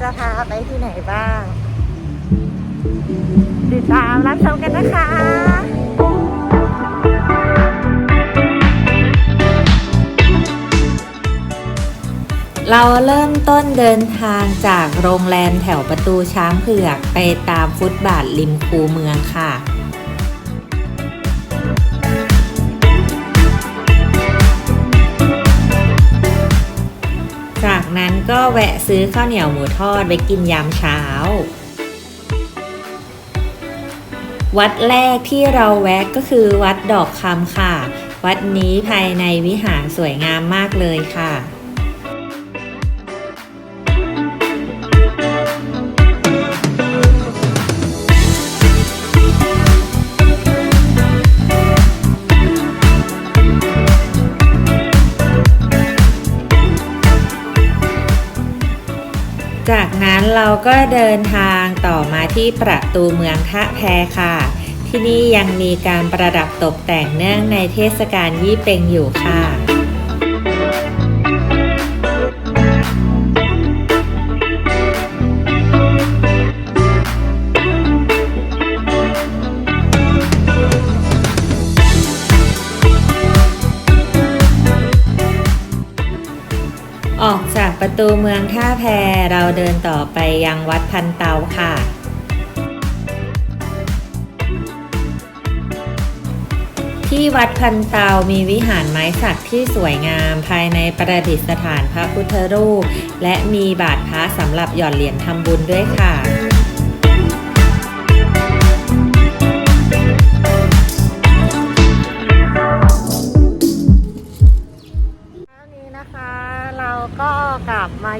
จะพาไปที่ไหนบ้าง ติดตามรับชมกันนะคะเราเริ่มต้นเดินทางจากโรงแรมแถวประตูช้างเผือกไปตามฟุตบาทริมคูเมืองค่ะ ก็แวะซื้อข้าวเหนียวหมูทอดไว้กินยามเช้า วัดแรกที่เราแวะก็คือวัดดอกคำค่ะ วัดนี้ภายในวิหารสวยงามมากเลยค่ะ จากนั้นเราก็เดินทางต่อมาที่ประตูเมืองท่าแพค่ะ ที่นี่ยังมีการประดับตกแต่งเนื่องในเทศกาลยี่เป็งอยู่ค่ะ ออกจากประตูเมืองท่าแพเราเดินต่อไปยังวัดพันเตาค่ะ ที่วัดพันเตามีวิหารไม้สักที่สวยงามภายในประดิษฐานพระพุทธรูป และมีบาทพระสำหรับหย่อนเหรียญทำบุญด้วยค่ะ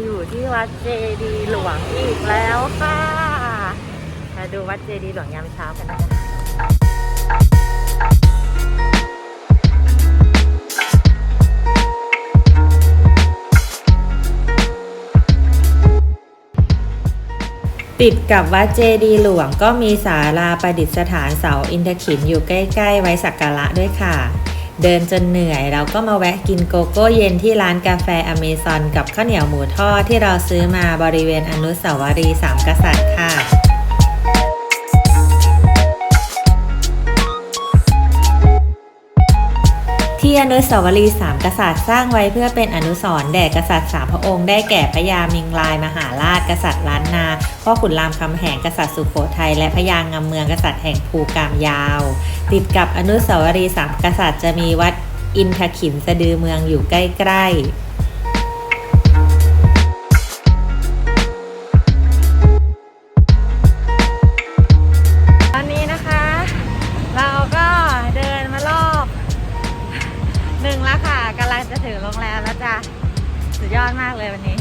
อยู่ที่วัดเจดียหลวงอีกแล้วค่ะมาดูวัดเจดียหลวงยามเช้ากันนะคะติดกับวัดเจดียหลวงก็มีศาลาประดิษฐานเสาอินทขินอยู่ใกล้ ๆ ไว้สักการะด้วยค่ะ เดินจนเหนื่อยเราก็มาแวะกินโกโก้เย็นที่ร้านกาแฟอเมซอนกับข้าวเหนียวหมูทอดที่เราซื้อมาบริเวณอนุสาวรีย์สามกษัตริย์ค่ะ ที่อนุสาวรีย์สามกษัตริย์สร้างไว้เพื่อเป็นอนุสรณ์แด่กษัตริย์สามพระองค์ได้แก่พระยามิงลายมหาราชกษัตริย์ล้านนาพ่อขุนรามคำแหงกษัตริย์สุโขทัยและพระยางามเมืองกษัตริย์แห่งภูกามยาว ติดกับอนุสาวรีย์สามกษัตริย์จะมีวัดอินทขินสะดือเมืองอยู่ใกล้ๆ หนึ่งแล้วค่ะกำลังจะถึงโรงแรมแล้วจ้ะสุดยอดมากเลยวันนี้